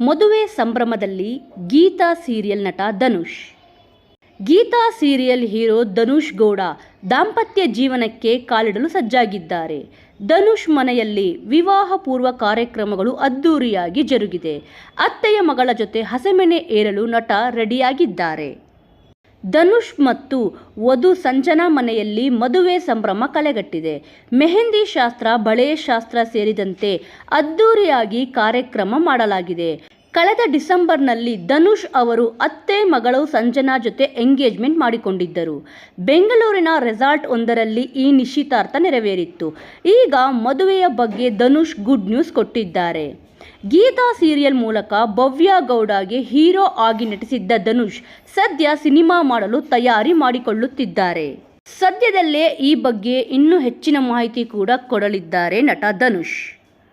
ಮದುವೆ ಸಂಭ್ರಮದಲ್ಲಿ ಗೀತಾ ಸೀರಿಯಲ್ ನಟ ಧನುಷ್. ಗೀತಾ ಸೀರಿಯಲ್ ಹೀರೋ ಧನುಷ್ ಗೌಡ ದಾಂಪತ್ಯ ಜೀವನಕ್ಕೆ ಕಾಲಿಡಲು ಸಜ್ಜಾಗಿದ್ದಾರೆ. ಧನುಷ್ ಮನೆಯಲ್ಲಿ ವಿವಾಹ ಪೂರ್ವ ಕಾರ್ಯಕ್ರಮಗಳು ಅದ್ದೂರಿಯಾಗಿ ಜರುಗಿದೆ. ಅತ್ತೆಯ ಮಗಳ ಜೊತೆ ಹಸೆಮೆಣೆ ಏರಲು ನಟ ರೆಡಿಯಾಗಿದ್ದಾರೆ. ಧನುಷ್ ಮತ್ತು ವಧು ಸಂಜನಾ ಮನೆಯಲ್ಲಿ ಮದುವೆ ಸಂಭ್ರಮ ಕಲೆಗಟ್ಟಿದೆ ಮೆಹಂದಿ ಶಾಸ್ತ್ರ ಬಳೆ ಶಾಸ್ತ್ರ ಸೇರಿದಂತೆ ಅದ್ದೂರಿಯಾಗಿ ಕಾರ್ಯಕ್ರಮ ಮಾಡಲಾಗಿದೆ. ಕಳೆದ ಡಿಸೆಂಬರ್ನಲ್ಲಿ ಧನುಷ್ ಅವರು ಅತ್ತೆ ಮಗಳು ಸಂಜನಾ ಜೊತೆ ಎಂಗೇಜ್ಮೆಂಟ್ ಮಾಡಿಕೊಂಡಿದ್ದರು. ಬೆಂಗಳೂರಿನ ರೆಸಾರ್ಟ್ ಒಂದರಲ್ಲಿ ಈ ನಿಶ್ಚಿತಾರ್ಥ ನೆರವೇರಿತ್ತು. ಈಗ ಮದುವೆಯ ಬಗ್ಗೆ ಧನುಷ್ ಗುಡ್ ನ್ಯೂಸ್ ಕೊಟ್ಟಿದ್ದಾರೆ. ಗೀತಾ ಸೀರಿಯಲ್ ಮೂಲಕ ಭವ್ಯ ಗೌಡಗೆ ಹೀರೋ ಆಗಿ ನಟಿಸಿದ್ದ ಧನುಷ್ ಸದ್ಯ ಸಿನಿಮಾ ಮಾಡಲು ತಯಾರಿ ಮಾಡಿಕೊಳ್ಳುತ್ತಿದ್ದಾರೆ. ಸದ್ಯದಲ್ಲೇ ಈ ಬಗ್ಗೆ ಇನ್ನೂ ಹೆಚ್ಚಿನ ಮಾಹಿತಿ ಕೂಡ ಕೊಡಲಿದ್ದಾರೆ ನಟ ಧನುಷ್.